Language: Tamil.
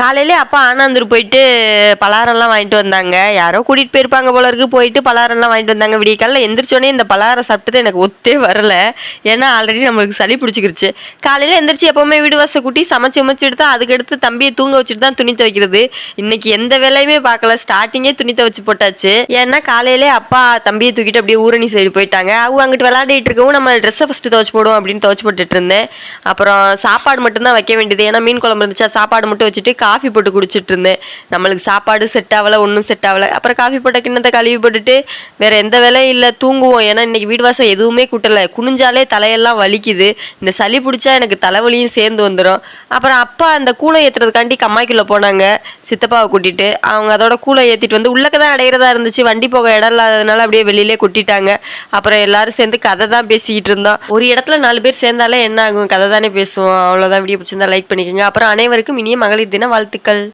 காலையிலே அப்பா ஆனாந்தூர் போயிட்டு பலாரம்லாம் வாங்கிட்டு வந்தாங்க. யாரோ கூட்டிகிட்டு போயிருப்பாங்க போல இருக்கு. போயிட்டு பலாரம்லாம் வாங்கிட்டு வந்தாங்க. விடிய காலையில் எந்திரிச்சோடனே இந்த பலாரம் சாப்பிட்டது எனக்கு ஒத்தே வரல. ஏன்னா ஆல்ரெடி நம்மளுக்கு சளி பிடிச்சிக்கிருச்சு. காலையில் எந்திரிச்சு எப்போவுமே வீடு வாசல் கூட்டி சமைச்சு சமைச்சிட்டு தான் அதுக்கடுத்து தம்பியை தூங்க வச்சுட்டு தான் துணி துவைக்கிறது. இன்னைக்கு எந்த வேலையுமே பார்க்கல. ஸ்டார்டிங்கே துணி துவைச்சு போட்டாச்சு. ஏன்னா காலையிலே அப்பா தம்பியை தூக்கிட்டு அப்படியே ஊரணி சைடு போயிட்டாங்க. அவங்க அங்கிட்டு விளையாடிட்டு இருக்கவும் நம்ம ட்ரெஸ்ஸை ஃபஸ்ட்டு துவைச்சு போடுவோம் அப்படின்னு துவைச்சு போட்டுட்டு இருந்தேன். அப்புறம் சாப்பாடு மட்டும்தான் வைக்க வேண்டியது. ஏன்னா மீன் குழம்பு இருந்துச்சா சாப்பாடு மட்டும் வச்சுட்டு காஃபி போட்டு குடிச்சிட்டு இருந்தேன் நம்மளுக்கு சாப்பாடு செட் ஆகலை ஒன்றும் செட் ஆகலை. அப்புறம் காஃபி போட்ட கிண்ணத்தை கழுவி போட்டுட்டு வேறு எந்த வேலையும் இல்லை தூங்குவோம். ஏன்னா இன்றைக்கி வீடு வாசம் எதுவுமே கூட்டலை. குனிஞ்சாலே தலையெல்லாம் வலிக்குது. இந்த சளி பிடிச்சா எனக்கு தலைவலியும் சேர்ந்து வந்துடும் அப்புறம் அப்பா அந்த கூளை ஏற்றுறதுக்காண்டி கம்மாய்க்குள்ளே போனாங்க. சித்தப்பாவை கூட்டிகிட்டு அவங்க அதோட கூளை ஏற்றிட்டு வந்து உள்ளக்க தான் அடையிறதா இருந்துச்சு. வண்டி போக இடம் இல்லாததுனால அப்படியே வெளியிலே கொட்டிட்டாங்க. அப்புறம் எல்லாரும் சேர்ந்து கதை தான் பேசிக்கிட்டு இருந்தோம். ஒரு இடத்துல நாலு பேர் சேர்ந்தாலே என்ன ஆகும்? கதை தானே பேசுவோம். அவ்வளோதான் வீடியோ பிடிச்சிருந்தா லைக் பண்ணிக்கோங்க. அப்புறம் அனைவருக்கும் இனிய மகளிர் தினம் पॉलिटिकल